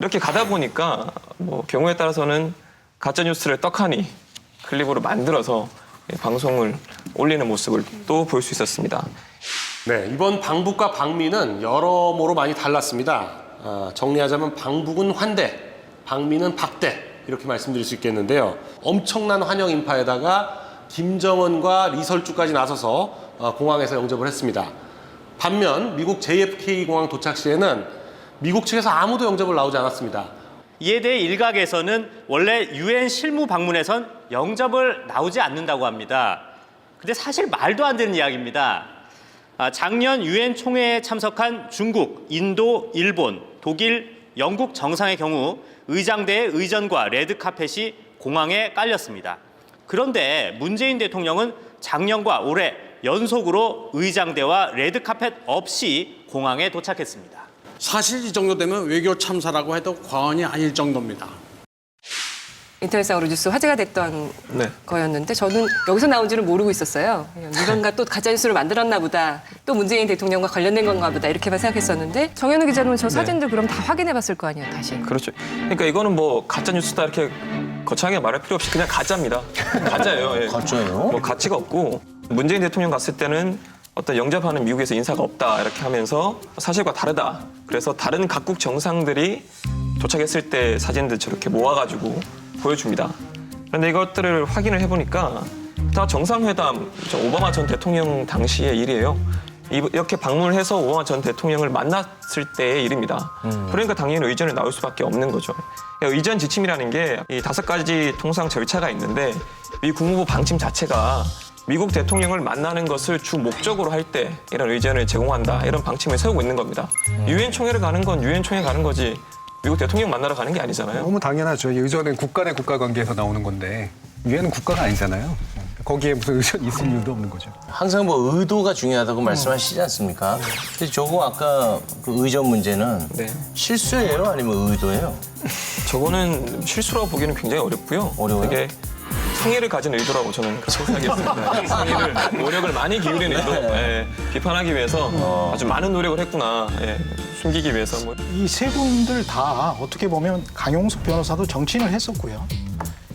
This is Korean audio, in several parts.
이렇게 가다 보니까 뭐 경우에 따라서는 가짜 뉴스를 떡하니 클립으로 만들어서 방송을 올리는 모습을 또 볼 수 있었습니다. 네, 이번 방북과 방미는 여러모로 많이 달랐습니다. 아, 정리하자면 방북은 환대, 방미는 박대 이렇게 말씀드릴 수 있겠는데요. 엄청난 환영 인파에다가 김정은과 리설주까지 나서서 어, 공항에서 영접을 했습니다. 반면 미국 JFK 공항 도착 시에는 미국 측에서 아무도 영접을 나오지 않았습니다. 이에 대해 일각에서는 원래 유엔 실무 방문에선 영접을 나오지 않는다고 합니다. 근데 사실 말도 안 되는 이야기입니다. 아, 작년 유엔 총회에 참석한 중국, 인도, 일본, 독일, 영국 정상의 경우 의장대의 의전과 레드카펫이 공항에 깔렸습니다. 그런데 문재인 대통령은 작년과 올해 연속으로 의장대와 레드카펫 없이 공항에 도착했습니다. 사실 이 정도 되면 외교 참사라고 해도 과언이 아닐 정도입니다. 인터넷상으로 뉴스 화제가 됐던 네. 거였는데 저는 여기서 나온 줄은 모르고 있었어요. 그냥 누군가 또 가짜 뉴스를 만들었나 보다. 또 문재인 대통령과 관련된 건가 보다 이렇게만 생각했었는데 정현우 기자는 저 사진들 그럼 다 확인해 봤을 거 아니에요, 다시. 그렇죠. 그러니까 이거는 뭐 가짜 뉴스다 이렇게 거창하게 말할 필요 없이 그냥 가짜입니다. 가짜예요. 예. 가짜예요? 뭐 가치가 없고 문재인 대통령 갔을 때는 어떤 영접하는 미국에서 인사가 없다 이렇게 하면서 사실과 다르다. 그래서 다른 각국 정상들이 도착했을 때 사진들 저렇게 모아가지고 보여줍니다. 그런데 이것들을 확인을 해보니까 다 정상회담, 저 오바마 전 대통령 당시의 일이에요. 이- 이렇게 방문을 해서 오바마 전 대통령을 만났을 때의 일입니다. 그러니까 당연히 의전이 나올 수밖에 없는 거죠. 그러니까 의전 지침이라는 게 이 다섯 가지 통상 절차가 있는데 미 국무부 방침 자체가 미국 대통령을 만나는 것을 주 목적으로 할 때 이런 의전을 제공한다 이런 방침을 세우고 있는 겁니다. 유엔 총회를 가는 건 유엔 총회 가는 거지 미국 대통령 만나러 가는 게 아니잖아요. 너무 당연하죠. 이 의전은 국가 내 국가 관계에서 나오는 건데 유엔은 국가가 아니잖아요. 거기에 무슨 의전이 있을 이유도 없는 거죠. 항상 뭐 의도가 중요하다고 말씀하시지 않습니까? 근데 저거 아까 그 의전 문제는 네. 실수예요? 아니면 의도예요? 저거는 실수라고 보기는 굉장히 어렵고요. 어려워요? 되게 성의를 가진 의도라고 저는 그렇게 생각했습니다. 성의를 노력을 많이 기울인 의도, 예, 비판하기 위해서 아주 많은 노력을 했구나, 예, 숨기기 위해서 뭐. 이 세 분들 다 어떻게 보면 강용석 변호사도 정치인을 했었고요.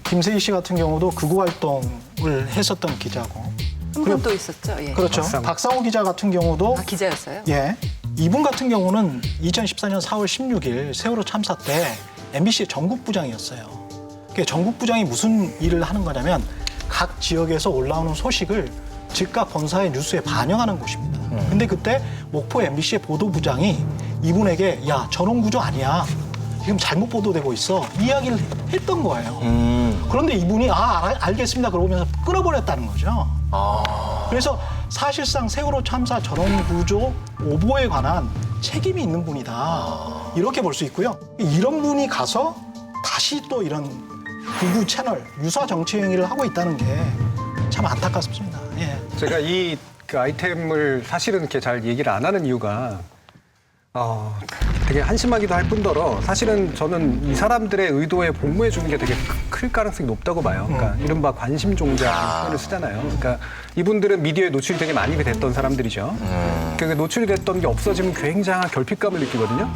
김세희 씨 같은 경우도 극우 활동을 했었던 기자고. 한분또 있었죠. 예. 그렇죠. 박상호. 박상호 기자 같은 경우도 아, 기자였어요? 예. 이분 같은 경우는 2014년 4월 16일 세월호 참사 때 MBC 전국부장이었어요. 그 전국부장이 무슨 일을 하는 거냐면 각 지역에서 올라오는 소식을 즉각 본사의 뉴스에 반영하는 곳입니다. 근데 그때 목포 MBC의 보도부장이 이분에게 야 전원 구조 아니야. 지금 잘못 보도되고 있어. 이야기를 했던 거예요. 그런데 이분이 아 알- 알겠습니다. 그러면서 끊어버렸다는 거죠. 그래서 사실상 세월호 참사 전원 구조 오보에 관한 책임이 있는 분이다. 이렇게 볼 수 있고요. 이런 분이 가서 다시 또 이런 극우 채널 유사 정치 행위를 하고 있다는 게 참 안타깝습니다. 예. 제가 이 그 아이템을 사실은 이렇게 잘 얘기를 안 하는 이유가 어, 되게 한심하기도 할 뿐더러 사실은 저는 이 사람들의 의도에 복무해 주는 게 되게 크- 클 가능성이 높다고 봐요. 그러니까 이른바 관심 종자 표현을 쓰잖아요. 그러니까 이분들은 미디어에 노출이 되게 많이 됐던 사람들이죠. 그 노출이 됐던 게 없어지면 굉장한 결핍감을 느끼거든요.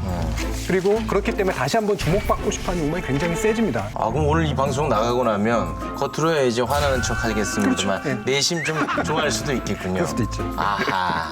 그리고 그렇기 때문에 다시 한번 주목받고 싶어하는 욕망이 굉장히 세집니다. 아, 그럼 오늘 이 방송 나가고 나면 겉으로야 이제 화나는 척 하겠습니다만 그렇죠. 네. 내심 좀 좋아할 수도 있겠군요. 그럴 수도 있죠. 아하.